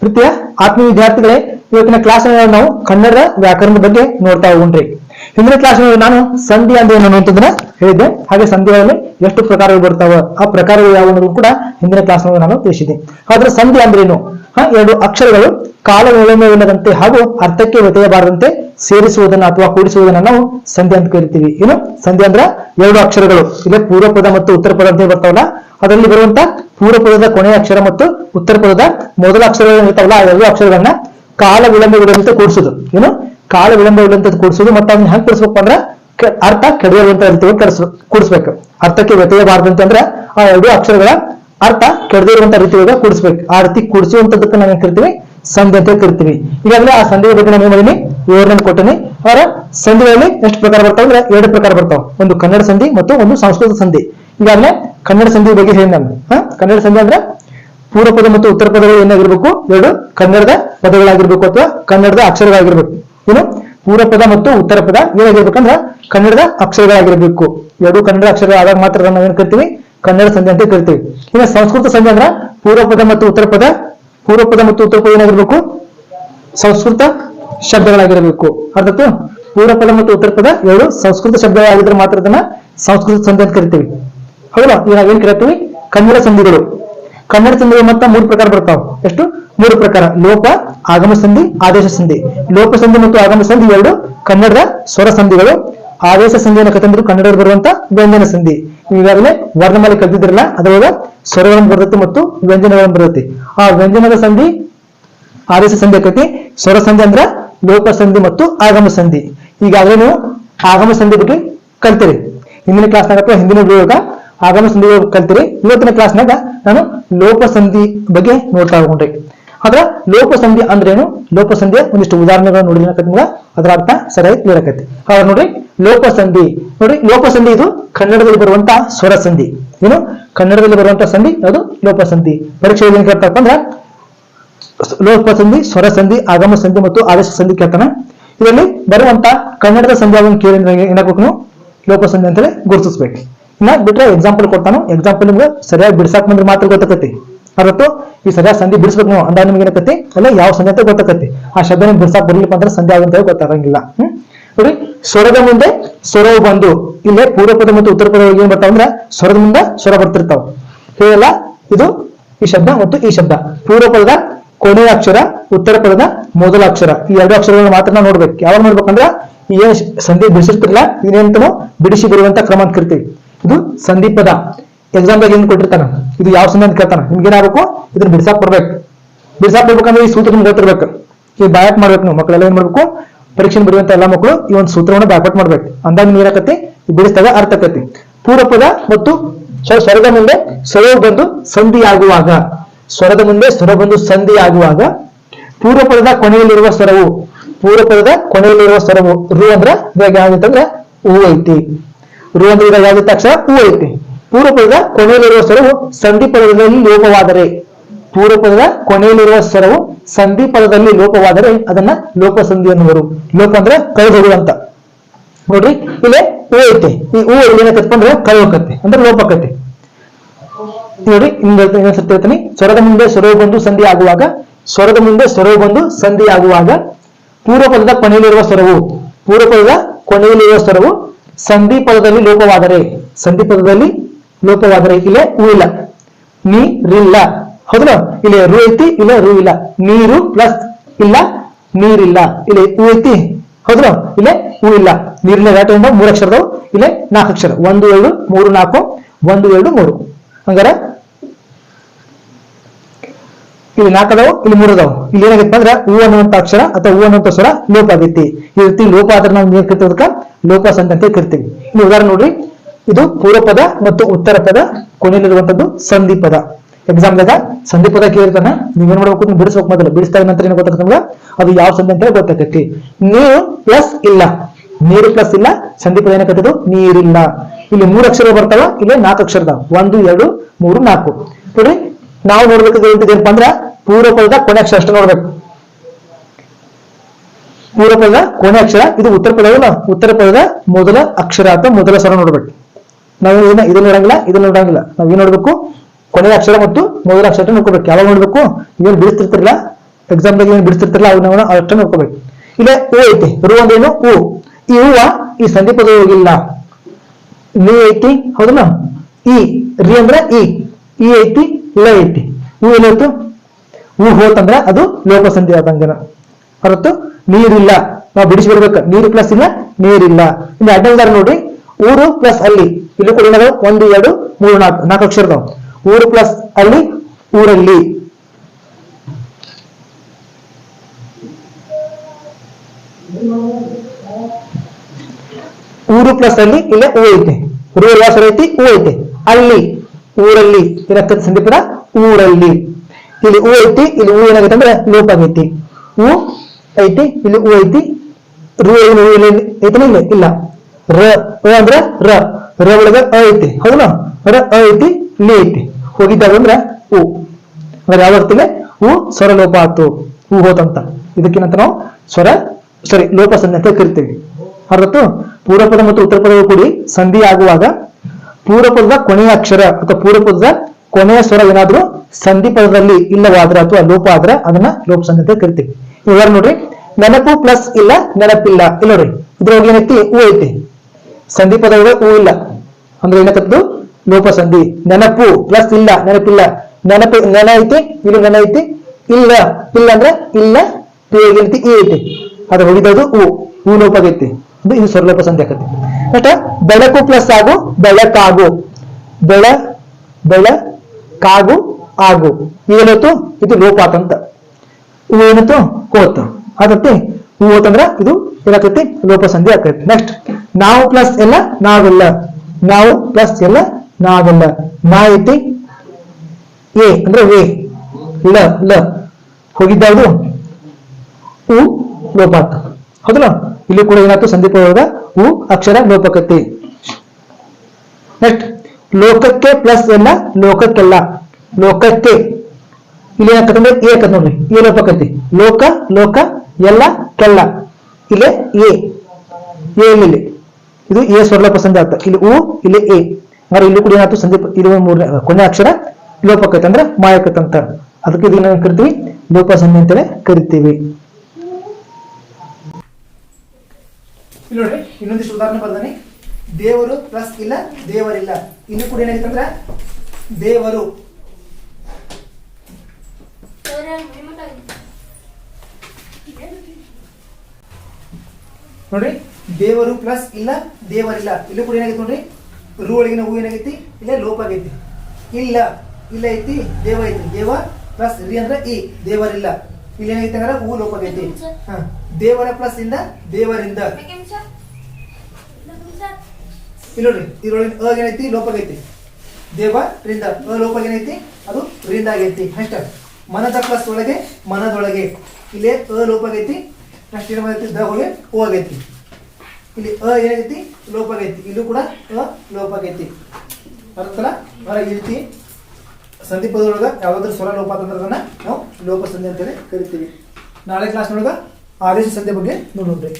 ಪ್ರೀತಿಯ ಆತ್ಮೀಯ ವಿದ್ಯಾರ್ಥಿಗಳೇ ಇವತ್ತಿನ ಕ್ಲಾಸ್ ನಾವು ಕನ್ನಡ ವ್ಯಾಕರಣದ ಬಗ್ಗೆ ನೋಡ್ತಾ ಹೋಗ್ರಿ. ಹಿಂದಿನ ಕ್ಲಾಸ್ ನಾನು ಸಂಧಿ ಅಂದ್ರೆ ಏನು ಅನ್ನುವಂಥದ್ದನ್ನ ಹೇಳಿದ್ದೆ. ಹಾಗೆ ಸಂಧಿಗಳಲ್ಲಿ ಎಷ್ಟು ಪ್ರಕಾರಗಳು ಬರ್ತಾವ ಆ ಪ್ರಕಾರಗಳು ಯಾವ ಕೂಡ ಹಿಂದಿನ ಕ್ಲಾಸ್ ನಾನು ತಿಳಿಸಿದೆ ಆದ್ರೆ ಸಂಧಿ ಅಂದ್ರೆ ಏನು? ಎರಡು ಅಕ್ಷರಗಳು ಕಾಲ ವಿಳಂಬವಿಲ್ಲದಂತೆ ಹಾಗೂ ಅರ್ಥಕ್ಕೆ ವ್ಯತ್ಯಯಬಾರದಂತೆ ಸೇರಿಸುವುದನ್ನ ಅಥವಾ ಕೂಡಿಸುವುದನ್ನ ನಾವು ಸಂಧಿ ಅಂತ ಕರಿತೀವಿ. ಏನು? ಸಂಧಿ ಅಂದ್ರ ಎರಡು ಅಕ್ಷರಗಳು. ಇಲ್ಲೇ ಪೂರ್ವ ಪದ ಮತ್ತು ಉತ್ತರ ಪದ ಅಂತ ಬರ್ತಾವಲ್ಲ, ಅದರಲ್ಲಿ ಬರುವಂತ ಪೂರ್ವ ಪದದ ಕೊನೆಯ ಅಕ್ಷರ ಮತ್ತು ಉತ್ತರ ಪದದ ಮೊದಲ ಅಕ್ಷರಗಳು ಇರ್ತಾವಲ್ಲ, ಆ ಎರಡು ಅಕ್ಷರಗಳನ್ನ ಕಾಲ ವಿಳಂಬವಿಲ್ಲದಂತೆ ಕೂಡಿಸುದು. ಏನು? ಕಾಲ ಅಂತ ಕೂಡಿಸೋದು, ಮತ್ತೆ ಅದನ್ನ ಹೆಂಗ್ ಕೂಡಿಸ್ಬೇಕು ಅಂದ್ರೆ ಅರ್ಥ ಕೆಡವಿರುವಂತ ರೀತಿಯಲ್ಲಿ ಕಡಿಸ್ ಕೂಡಿಸ್ಬೇಕು. ಅರ್ಥಕ್ಕೆ ವ್ಯತ್ಯಯಬಾರದಂತೆ ಅಂದ್ರೆ ಆ ಎರಡು ಅಕ್ಷರಗಳ ಅರ್ಥ ಕೆಡದಿರುವಂತ ರೀತಿಯೊಳಗೆ ಕೂಡಿಸ್ಬೇಕು. ಆ ರೀತಿ ಕೂಡಿಸುವಂತದಕ್ಕೆ ನಾವು ಏನ್ ಕರಿತೀವಿ? ಸಂಧಿ ಅಂತ ಕರಿತೀವಿ. ಈಗಾಗಲೇ ಆ ಸಂಧಿಯ ಬಗ್ಗೆ ನಾನು ಏನ್ ಮಾಡೀನಿ ವಿವರಣೆ ಕೊಟ್ಟಿನಿ. ಅವರ ಸಂಧಿಗಳಲ್ಲಿ ಎಷ್ಟು ಪ್ರಕಾರ ಬರ್ತಾವ ಅಂದ್ರೆ ಎರಡು ಪ್ರಕಾರ ಬರ್ತಾವ. ಒಂದು ಕನ್ನಡ ಸಂಧಿ ಮತ್ತು ಒಂದು ಸಂಸ್ಕೃತ ಸಂಧಿ. ಈಗಾಗಲೇ ಕನ್ನಡ ಸಂಧಿ ಬಗ್ಗೆ ಹೇಳಿ ನಾನು. ಕನ್ನಡ ಸಂಧಿ ಅಂದ್ರೆ ಪೂರ್ವ ಪದ ಮತ್ತು ಉತ್ತರ ಪದಗಳು ಏನಾಗಿರ್ಬೇಕು? ಎರಡು ಕನ್ನಡದ ಪದಗಳಾಗಿರ್ಬೇಕು ಅಥವಾ ಕನ್ನಡದ ಅಕ್ಷರಗಳಾಗಿರ್ಬೇಕು. ಏನು? ಪೂರ್ವ ಪದ ಮತ್ತು ಉತ್ತರ ಪದ ಏನಾಗಿರ್ಬೇಕಂದ್ರ ಕನ್ನಡದ ಅಕ್ಷರಗಳಾಗಿರ್ಬೇಕು. ಎರಡು ಕನ್ನಡ ಅಕ್ಷರಗಳಾದಾಗ ಮಾತ್ರ ನಾವು ಏನ್ ಕರಿತೀವಿ? ಕನ್ನಡ ಸಂಧಿ ಅಂತ ಕರಿತೀವಿ. ಇನ್ನು ಸಂಸ್ಕೃತ ಸಂಧಿ ಅಂದ್ರ ಪೂರ್ವ ಪದ ಮತ್ತು ಉತ್ತರ ಪದ. ಪೂರ್ವ ಪದ ಮತ್ತು ಉತ್ತರ ಪದ ಏನಾಗಿರ್ಬೇಕು? ಸಂಸ್ಕೃತ ಶಬ್ದಗಳಾಗಿರಬೇಕು. ಅರ್ಥಾತು ಪೂರ್ವ ಪದ ಮತ್ತು ಉತ್ತರ ಪದ ಎರಡು ಸಂಸ್ಕೃತ ಶಬ್ದಗಳಾಗಿದ್ರೆ ಮಾತ್ರ ಅದನ್ನ ಸಂಸ್ಕೃತ ಸಂಧಿ ಅಂತ ಕರಿತೀವಿ. ಹೌದಾ? ಈಗ ಏನ್ ಕರಿತೀವಿ? ಕನ್ನಡ ಸಂಧಿಗಳು. ಕನ್ನಡ ಸಂಧಿಗಳು ಮತ್ತ ಮೂರು ಪ್ರಕಾರ ಬರ್ತಾವ. ಎಷ್ಟು? ಮೂರು ಪ್ರಕಾರ. ಲೋಪ, ಆಗಮ ಸಂಧಿ, ಆದೇಶ ಸಂಧಿ. ಲೋಪ ಸಂಧಿ ಮತ್ತು ಆಗಮ ಸಂಧಿ ಎರಡು ಕನ್ನಡದ ಸ್ವರ ಸಂಧಿಗಳು. ಆದೇಶ ಸಂಧಿಯನ್ನು ಕತ್ತಂದ್ರು ಕನ್ನಡದಲ್ಲಿ ಬರುವಂತ ವ್ಯಂಜನ ಸಂಧಿ. ಈಗಾಗಲೇ ವರ್ಣಮಾಲೆ ಕಲ್ತಿದ್ರಲ್ಲ, ಅದರೊಳಗ ಸ್ವರಗಳನ್ನು ಬರುತ್ತೆ ಮತ್ತು ವ್ಯಂಜನಗಳನ್ನು ಬರುತ್ತೆ. ಆ ವ್ಯಂಜನದ ಸಂಧಿ, ಆದೇಶ ಸಂಧಿ ಆಕೈತಿ. ಸ್ವರ ಸಂಧಿ ಅಂದ್ರ ಲೋಪ ಸಂಧಿ ಮತ್ತು ಆಗಮ ಸಂಧಿ. ಈಗಾಗಲೇ ನೀವು ಆಗಮ ಸಂಧಿ ಬಗ್ಗೆ ಕಲ್ತಿರಿ. ಹಿಂದಿನ ಕ್ಲಾಸ್ನಾಗ ಅಥವಾ ಹಿಂದಿನ ವಿಡಿಯೋಗ ಆಗಮ ಸಂಧಿ ಕಲ್ತಿರಿ. ಇವತ್ತಿನ ಕ್ಲಾಸ್ನಾಗ ನಾನು ಲೋಪ ಸಂಧಿ ಬಗ್ಗೆ ನೋಡ್ತಾ ಹೋಗ್ರಿ ಆದ್ರ ಲೋಪಸಂಧಿ ಅಂದ್ರೇನು ಲೋಪ ಸಂಧಿಯ ಒಂದಿಷ್ಟು ಉದಾಹರಣೆಗಳನ್ನು ನೋಡಿದ್ರೆ ಅದರ ಅರ್ಥ ಸರಿಯಾಗಿ ಕ್ಲಿಯರ್ ಆಕೈತಿ. ನೋಡ್ರಿ, ಲೋಪಸಂಧಿ. ನೋಡ್ರಿ ಲೋಪ ಸಂಧಿ ಇದು ಕನ್ನಡದಲ್ಲಿ ಬರುವಂತ ಸ್ವರ ಸಂಧಿ ಏನು? ಕನ್ನಡದಲ್ಲಿ ಬರುವಂತ ಸಂಧಿ, ಅದು ಲೋಪಸಂಧಿ. ಪರೀಕ್ಷೆಯಲ್ಲಿ ಏನ್ ಕೇಳ್ತಾರಪ್ಪ ಅಂದ್ರೆ ಲೋಪ ಸಂಧಿ ಸ್ವರ ಸಂಧಿ ಆಗಮ ಸಂಧಿ ಮತ್ತು ಆದೇಶ ಸಂಧಿ ಕೇಳ್ತಾನ. ಇದರಲ್ಲಿ ಬರುವಂತ ಕನ್ನಡದ ಸಂಧಿಯನ್ನು ಕೇಳಿ ಏನಾಗ್ಬೇಕು? ಲೋಪಸಂಧಿ ಲೋಪ ಸಂಧಿ ಅಂತೇಳಿ ಗುರುತಿಸ್ಬೇಕು. ಇನ್ನ ಬಿಟ್ರೆ ಎಕ್ಸಾಂಪಲ್ ಕೊಡ್ತಾನು. ಎಕ್ಸಾಂಪಲ್ ನಿಮ್ಗೆ ಸರಿಯಾಗಿ ಬಿಡ್ಸಾಕ್ ಬಂದ್ರೆ ಮಾತ್ರ ಗೊತ್ತಾಕತಿ. ಹೊರತು ಈ ಸರಿಯಾಗಿ ಸಂಧಿ ಬಿಡಿಸ್ಬೇಕು ನೀವು ಅಂದಾಗ ನಿಮ್ಗೆ ಏನಕತಿ? ಅಲ್ಲ, ಯಾವ ಸಂಧಿ ಅಂತ ಗೊತ್ತಾಕತಿ. ಆ ಶಬ್ದ ಬಿಡಿಸಾಕ್ ಬರ್ಲಿಪ್ಪ ಅಂದ್ರೆ ಸಂಧಿ ಆಗುತ್ತೆ ಗೊತ್ತಾಗಂಗಿಲ್ಲ. ನೋಡಿ, ಸ್ವರದ ಮುಂದೆ ಸ್ವರವು ಬಂದು, ಇಲ್ಲೇ ಪೂರ್ವ ಪದ ಮತ್ತು ಉತ್ತರ ಪದ ಏನ್ ಬರ್ತಾವ ಅಂದ್ರೆ, ಸ್ವರದ ಮುಂದೆ ಸ್ವರ ಬರ್ತಿರ್ತಾವ. ಹೇಳಲ್ಲ, ಇದು ಈ ಶಬ್ದ ಮತ್ತು ಈ ಶಬ್ದ. ಪೂರ್ವ ಪದದ ಕೊನೆಯ ಅಕ್ಷರ, ಉತ್ತರ ಪದದ ಮೊದಲ ಅಕ್ಷರ. ಈ ಎರಡು ಅಕ್ಷರಗಳನ್ನ ಮಾತ್ರ ನಾವು ನೋಡ್ಬೇಕು. ಯಾವಾಗ ನೋಡ್ಬೇಕಂದ್ರ, ಈ ಏನ್ ಸಂಧಿ ಬಿಡಿಸಿರ್ತಿರಲ್ಲ ಇದೇನಂತ ಬಿಡಿಸಿ ಬರುವಂತ ಕ್ರಮ ಅಂತ ಕರಿತೀವಿ. ಇದು ಸಂಧಿ ಪದ ಎಕ್ಸಾಮ್ ದಾಗ ಏನ್ ಕೊಟ್ಟಿರ್ತಾನ? ಇದು ಯಾವ ಅಂತ ಕೇಳ್ತಾನ? ನಿಮ್ಗೆ ಏನಾಗಬೇಕು? ಇದನ್ನ ಬಿಡ್ಸಾಕ್ ಬರ್ಬೇಕು. ಬಿಡ್ಸಾಕ್ ಬರ್ಬೇಕಂದ್ರೆ ಈ ಸೂತ್ರ ನಿಮ್ಗೆ ಗೊತ್ತಿರ್ಬೇಕು. ಈ ಬ್ಯಾಕ್ ಮಾಡ್ಬೇಕು ನೀವು, ಮಕ್ಕಳೆಲ್ಲ ಏನ್ ಮಾಡ್ಬೇಕು? ಪರೀಕ್ಷೆ ಬರುವಂತ ಎಲ್ಲಾ ಮಕ್ಕಳು ಈ ಒಂದು ಸೂತ್ರವನ್ನು ಬ್ಯಾಕ್ವರ್ಟ್ ಮಾಡ್ಬೇಕು. ಅಂದಾಗ ನೀವ್ ಏನಾಕತಿ ಬಿಡಿಸಿದಾಗ ಅರ್ಥ ಆಕತಿ ಪೂರ್ವ ಪದ ಮತ್ತು ಸ್ವ- ಸ್ವರದ ಮುಂದೆ ಸ್ವರ ಬಂದು ಸಂಧಿ ಆಗುವಾಗ ಸ್ವರದ ಮುಂದೆ ಸ್ವರ ಬಂದು ಸಂಧಿ ಆಗುವಾಗ ಪೂರ್ವಪದದ ಕೊನೆಯಲ್ಲಿರುವ ಸ್ವರವು, ಪೂರ್ವಪದದ ಕೊನೆಯಲ್ಲಿರುವ ಸ್ವರವು ರು ಅಂದ್ರ ಬೇಗ ಆಗುತ್ತಂದ್ರೆ ಹೂ ಐತಿ. ರು ಅಂದ್ರೆ ಹೂ ಐತೆ. ಪೂರ್ವ ಪದದ ಕೊನೆಯಲ್ಲಿರುವ ಸ್ವರವು ಸಂಧಿ ಪದದಲ್ಲಿ ಲೋಪವಾದರೆ. ಪೂರ್ವಪದದ ಕೊನೆಯಲ್ಲಿರುವ ಸ್ವರವು ಸಂಧಿ ಪದದಲ್ಲಿ ಲೋಪವಾದರೆ ಅದನ್ನ ಲೋಪ ಸಂಧಿ ಅನ್ನುವರು ಲೋಪ ಅಂದ್ರೆ ಕಳೆದು ಹೋಗುವಂತ ನೋಡ್ರಿ, ಇಲ್ಲೇ ಹೂ ಐತೆ. ಈ ಹೂ ಏನ ಕತ್ಕೊಂಡ್ರೆ ಕಳೆದು ಹೋಗತ್ತೆ ಅಂದ್ರೆ ಲೋಪ ಆಕತಿ ನೋಡಿ ಇನ್ನೊಂದ್ಸತಿ ಹೇಳ್ತೀನಿ? ಸ್ವರದ ಮುಂದೆ ಸ್ವರವು ಬಂದು ಸಂಧಿ ಆಗುವಾಗ, ಸ್ವರದ ಮುಂದೆ ಸ್ವರವು ಬಂದು ಸಂಧಿ ಆಗುವಾಗ ಪೂರ್ವಪದದ ಕೊನೆಯಲ್ಲಿರುವ ಸ್ವರವು, ಪೂರ್ವಪದದ ಕೊನೆಯಲ್ಲಿರುವ ಸ್ವರವು ಸಂಧಿ ಪದದಲ್ಲಿ ಲೋಪವಾದರೆ ಸಂಧಿ ಪದದಲ್ಲಿ ಲೋಪವಾದರೆ ಇಲ್ಲೇ ಹೂ ಇಲ್ಲ. ನೀರಿಲ್ಲ ಹೌದಲ್ಲ? ಇಲ್ಲಿ ರು ಐತಿ ಇಲ್ಲ ರು, ಇಲ್ಲ. ನೀರು ಪ್ಲಸ್ ಇಲ್ಲ ನೀರಿಲ್ಲ ಇಲ್ಲಿ. ಹೂ ಐತಿ ಹೌದಲ್ಲ? ಇಲ್ಲೇ ಹೂ ಇಲ್ಲ. ನೀರಿನ ಎಂಬ ಮೂರು ಅಕ್ಷರದವು. ಇಲ್ಲೇ ನಾಲ್ಕು ಅಕ್ಷರ. ಒಂದು, ಎರಡು, ಮೂರು, ನಾಲ್ಕು. ಒಂದು, ಎರಡು, ಮೂರು. ಹಂಗಾರ? ಇಲ್ಲಿ ನಾಲ್ಕದವು ಇಲ್ಲಿ ಮೂರದವು ಇಲ್ಲಿ ಏನಾಗೈತೆ ಅಂದ್ರೆ ಹೂ ಅನ್ನುವಂತ ಅಕ್ಷರ ಅಥವಾ ಹೂ ಅನ್ನುವಂತ ಸ್ವರ ಲೋಪ ಆಗೈತಿ. ಈ ರೀತಿ ಲೋಪ ಆದ್ರೆ ನಾವು ನೀರು ಕರಿತೀವಿ ಸಂಧಿ ಅಂತ ಕರಿತೀವಿ ಇಲ್ಲಿ ಉದಾಹರಣೆ ನೋಡ್ರಿ ಇದು ಪೂರ್ವ ಪದ ಮತ್ತು ಉತ್ತರ ಪದ ಕೊನೆಯಲ್ಲಿರುವಂತದ್ದು ಸಂಧಿ ಪದ ಎಕ್ಸಾಮ್ ದಾಗ ಸಂಧಿ ಪದ ಕೇಳಿರ್ತಾನ, ನೀವೇನ್ ಮಾಡ್ಬೇಕು ಬಿಡಿಸ್ಬೇಕು ಮೊದಲು. ಬಿಡಿಸಿದ ನಂತರ ಏನ್ ಗೊತ್ತಾಗುತ್ತೆ ನಮ್ಗೆ? ಅದು ಯಾವ ಸಂಧಿ ಅಂತ ಗೊತ್ತಾಗತ್ತೆ ನೀರು ಪ್ಲಸ್ ಇಲ್ಲ. ನೀರು ಪ್ಲಸ್ ಇಲ್ಲ ಸಂಧಿ ಪದ ಏನಕ್ಕದ್ದು ನೀರಿಲ್ಲ. ಇಲ್ಲಿ ಮೂರು ಅಕ್ಷರ ಬರ್ತಾವ, ಇಲ್ಲಿ ನಾಲ್ಕು ಅಕ್ಷರದ. ಒಂದು, ಎರಡು, ಮೂರು, ನಾಲ್ಕು. ನೋಡಿ, ನಾವು ನೋಡ್ಬೇಕಾದ್ರೆ ಏನಪ್ಪಾ ಅಂದ್ರ ಪೂರ್ವ ಪದದ ಕೊನೆ ಅಕ್ಷರ ಅಷ್ಟು ನೋಡ್ಬೇಕು. ಪೂರ್ವ ಪದದ ಕೊನೆ ಅಕ್ಷರ, ಇದು ಉತ್ತರ ಪದವಲ್ಲ ಉತ್ತರ ಪದದ ಮೊದಲ ಅಕ್ಷರ ಅಥವಾ ಮೊದಲ ಸ್ವರ ನೋಡ್ಬೇಕು. ನಾವು ಏನ, ಇದನ್ನ ನೋಡಂಗಿಲ್ಲ ಇದನ್ನ ನೋಡಂಗಿಲ್ಲ. ನಾವ್ ಏನ್ ನೋಡ್ಬೇಕು? ಕೊನೆಯ ಅಕ್ಷರ ಮತ್ತು ಮೊದಲ ಅಕ್ಷರ ನೋಡ್ಕೋಬೇಕು. ಯಾವಾಗ ನೋಡ್ಬೇಕು? ಏನ್ ಬಿಡಿಸ್ತಿರ್ತಿರಲ್ಲ ಎಕ್ಸಾಂಪಲ್ ಏನ್ ಬಿಡಿಸ್ತಿರ್ತಿರಲ್ಲ ನಾವು ಅಷ್ಟ ನೋಡ್ಕೋಬೇಕು. ಇಲ್ಲ ಓ ಐತಿ. ರು ಅಂದ್ರೇನು ಓ ಈ ಹೂವ ಈ ಸಂಧಿ ಪದ ಹೋಗಿಲ್ಲ ನೀ ಐತಿ, ಹೌದಲ್ಲ? ಈ. ರಿ ಅಂದ್ರ ಈ. ಈ ಐತಿ, ಲ ಐತಿ. ಹೂ ಏನಾಯ್ತು ಹೂ ಹೋತಂದ್ರ ಅದು ಲೋಪ ಸಂಧಿ ಆದಂಗನ. ಹೊರತು ನೀರಿಲ್ಲ. ನಾವು ಬಿಡಿಸಿ ಬಿಡ್ಬೇಕು. ನೀರು ಪ್ಲಸ್ ಇಲ್ಲ, ನೀರಿಲ್ಲ. ಇನ್ನು ಅಡ್ಡದಾರ ನೋಡಿ, ಊರು ಪ್ಲಸ್ ಅಲ್ಲಿ ಇಲ್ಲಿ ಕೂಡ ಒಂದು, ಎರಡು, ಮೂರು, ನಾಲ್ಕು. ನಾಲ್ಕು ಅಕ್ಷರದವು ಊರು ಪ್ಲಸ್ ಅಲ್ಲಿ ಊರಲ್ಲಿ. ಊರು ಪ್ಲಸ್ ಅಲ್ಲಿ ಇಲ್ಲ ಹೂ ಐತೆ. ಊರು ಸ್ವರ ಐತಿ? ಹೂ ಐತೆ. ಅಲ್ಲಿ ಊರಲ್ಲಿ. ಇರಕ್ಕ ಸಂಧಿಪದ ಊರಲ್ಲಿ. ಇಲ್ಲಿ ಹೂ ಐತಿ. ಇಲ್ಲಿ ಹೂ ಏನಾಗುತ್ತೆ ಅಂದ್ರೆ ಲೋಪ ಆಗೈತಿ. ಹೂ ಐತಿ, ಇಲ್ಲಿ ಓ ಐತಿ, ರು ಇಲ್ಲ? ಇಲ್ಲ. ರ ಅಂದ್ರ ರ. ಒಳಗ ಅ ಐತಿ. ಹೌದಾ? ರ, ಅ ಐತಿ, ಲಿ ಐತಿ. ಹೋಗಿದ್ದಾಗ ಅಂದ್ರ ಉ. ಅಂದ್ರೆ ಯಾವ ಹೊತ್ತಿಗೆ ಹೂ ಸ್ವರ ಲೋಪ ಆತು. ಹೂ ಹೋತಂತ. ಇದಕ್ಕೇನಂತ ನಾವು ಸ್ವರ ಸಾರಿ ಲೋಪ ಸಂಧಿ ಅಂತ ಕರಿತೀವಿ. ಹೊರತು ಪೂರ್ವಪದ ಮತ್ತು ಉತ್ತರ ಪದಗಳು ಕೂಡಿ ಸಂಧಿ ಆಗುವಾಗ ಪೂರ್ವಪದದ ಕೊನೆಯ ಅಕ್ಷರ ಅಥವಾ ಪೂರ್ವಪದದ ಕೊನೆಯ ಸ್ವರ ಏನಾದ್ರೂ ಸಂಧಿ ಪದದಲ್ಲಿ ಇಲ್ಲವಾದ್ರೆ ಅಥವಾ ಲೋಪ ಆದ್ರೆ ಅದನ್ನ ಲೋಪ ಸಂಧಿ ಅಂತ ಕರಿತೀವಿ. ಇವಾಗ ನೋಡ್ರಿ? ನೆನಪು ಪ್ಲಸ್ ಇಲ್ಲ, ನೆನಪಿಲ್ಲ. ಇಲ್ಲ ನೋಡ್ರಿ ಇದ್ರೊಳಗೆ ಏನೈತಿ? ಹೂ ಐತಿ. ಸಂಧಿ ಪದಗಳು ಹೂ ಇಲ್ಲ. ಅಂದ್ರೆ ಏನಕ್ಕದ್ದು ಲೋಪ ಸಂಧಿ ನೆನಪು ಪ್ಲಸ್ ಇಲ್ಲ, ನೆನಪಿಲ್ಲ. ನೆನಪು, ನೆನ ಐತಿ, ಇಲ್ಲಿ ನೆನ ಐತಿ. ಇಲ್ಲ ಇಲ್ಲ ಅಂದ್ರೆ ಇಲ್ಲ ಏನೈತಿ? ಈ ಐತಿ. ಅದು ಹೊಡಿದದು ಹೂ. ಹೂ ಲೋಪ ಆಗೈತಿ. ಇದು ಸ್ವರಲೋಪ ಸಂಧಿ ಆಕತಿ. ಬಟ್ ಬೆಳಕು ಪ್ಲಸ್ ಆಗು ಬೆಳಕಾಗು. ಬೆಳ ಬೆಳ, ಕಾಗು, ಆಗು. ಏನಾಯ್ತು ಇದು ಲೋಪ ಆತಂತ. ಇವು ಏನತ್ತು ಹೋತು. ಅದಕ್ಕೆ ಹೂ ಹೋತಂದ್ರ ಇದು ಏನಾಗ್ತೈತಿ? ಲೋಪ ಸಂಧಿ ಆಕೈತಿ ನೆಕ್ಸ್ಟ್ ನಾವು ಪ್ಲಸ್ ಎಲ್ಲ ನಾವೆಲ್ಲ. ನಾವು ಪ್ಲಸ್ ಎಲ್ಲ ನಾವೆಲ್ಲ. ನಾ ಐತಿ ಎ ಅಂದ್ರೆ ಎ, ಲ ಲ. ಹೋಗಿದ್ದಾವುದು ಉ ಲೋಪ ಆತ ಹೌದಲ್ಲ? ಇಲ್ಲಿ ಕೂಡ ಏನಾಯ್ತು? ಸಂಧಿ ಪ್ರಯೋಗ ಹೂ ಅಕ್ಷರ ಲೋಪಕತೆ. ನೆಕ್ಸ್ಟ್ ಲೋಕಕ್ಕೆ ಪ್ಲಸ್ ಎಲ್ಲ ಲೋಕಕ್ಕೆಲ್ಲ. ಲೋಕಕ್ಕೆ. ಇಲ್ಲಿ ಏನಾಗ್ತದೆ ಎ ನೋಡ್ರಿ. ಎ ಲೋಪಕತಿ. ಲೋಕ ಲೋಕ ಎಲ್ಲ ಕೆಲ್ಲ. ಇಲ್ಲೇ ಎ. ಎಲ್ಲಿ ಇಲ್ಲಿ ಇದು ಎ ಸ್ವರ್ಲೋಪ ಸಂಧಿ ಆಗ್ತದೆ ಇಲ್ಲಿ ಉ ಇಲ್ಲಿ ಎ. ಅಂದ್ರೆ ಇಲ್ಲಿ ಕೂಡ ಏನಾಯ್ತು? ಸಂಧಿ ಇದು ಮೂರನೇ ಕೊನೆ ಅಕ್ಷರ. ಲೋಪಕ್ಕೈತೆ ಅಂದ್ರೆ ಮಾಯಕತೆ ಅಂತ. ಅದಕ್ಕೆ ಇದನ್ನ ಕರಿತೀವಿ? ಲೋಪ ಸಂಧಿ ಅಂತಲೇ ಕರಿತೀವಿ. ಇಲ್ಲಿ ನೋಡ್ರಿ ಇನ್ನೊಂದಿಷ್ಟು ಉದಾಹರಣೆ ಬರ್ದಾನೆ. ದೇವರು ಪ್ಲಸ್ ಇಲ್ಲ ದೇವರಿಲ್ಲ. ಇನ್ನು ಕೂಡ ಏನಾಗಿತ್ತು ಅಂದ್ರೆ ದೇವರು. ನೋಡ್ರಿ, ದೇವರು ಪ್ಲಸ್ ಇಲ್ಲ, ದೇವರಿಲ್ಲ. ಇಲ್ಲಿ ಕೂಡ ಏನಾಗೈತಿ ನೋಡ್ರಿ? ರು ಒಳಗಿನ ಹೂ ಏನಾಗೈತಿ? ಇಲ್ಲೇ, ಲೋಪ ಆಗೈತಿ. ಇಲ್ಲ ಇಲ್ಲ ಐತಿ, ದೇವ ಐತಿ. ದೇವ ಪ್ಲಸ್ ರಿ ಅಂದ್ರೆ ಈ, ದೇವರಿಲ್ಲ. ಇಲ್ಲಿ ಏನಾಗೈತಿ ಅಂದ್ರೆ ಹೂ, ಲೋಪ ಆಗೈತಿ. ದೇವರ ಪ್ಲಸ್ ಇಂದ ದೇವರಿಂದ. ಇಲ್ಲ ನೋಡ್ರಿ, ಇದ್ರೊಳಗಿನ ಅ ಏನೈತಿ ಲೋಪ ಆಗೈತಿ. ದೇವ ರಿಂದ. ಅ, ಲೋಪ ಏನೈತಿ ಅದು ರಿಂದ ಆಗೈತಿ. ಅಷ್ಟ. ಮನದ ಪ್ಲಸ್ ಒಳಗೆ ಮನದೊಳಗೆ. ಇಲ್ಲೇ ಅ, ಲೋಪ ಆಗೈತಿ. ನೆಕ್ಸ್ಟ್ ಏನು ಮಾಡೈತಿ ದ ಹೋಗಿ ಓ ಆಗೈತಿ ಇಲ್ಲಿ ಅ ಏನಾಗೈತಿ? ಲೋಪ ಆಗೈತಿ. ಇಲ್ಲೂ ಕೂಡ ಅ, ಲೋಪ ಆಗೈತಿ. ಬರುತ್ತಲ್ಲ ಹೊರ ಈ ರೀತಿ ಸಂಧಿ ಪದದೊಳಗ ಯಾವ್ದಾದ್ರು ಸ್ವರ ಲೋಪ ಅಂತಂದ್ರೆ ಅದನ್ನ ನಾವು ಲೋಪ ಸಂಧಿ ಅಂತೇಳಿ ಕರಿತೀವಿ. ನಾಳೆ ಕ್ಲಾಸ್ನೊಳಗ ಆದೇಶ ಸಂಧಿ ಬಗ್ಗೆ ನೋಡೋಣ್ರಿ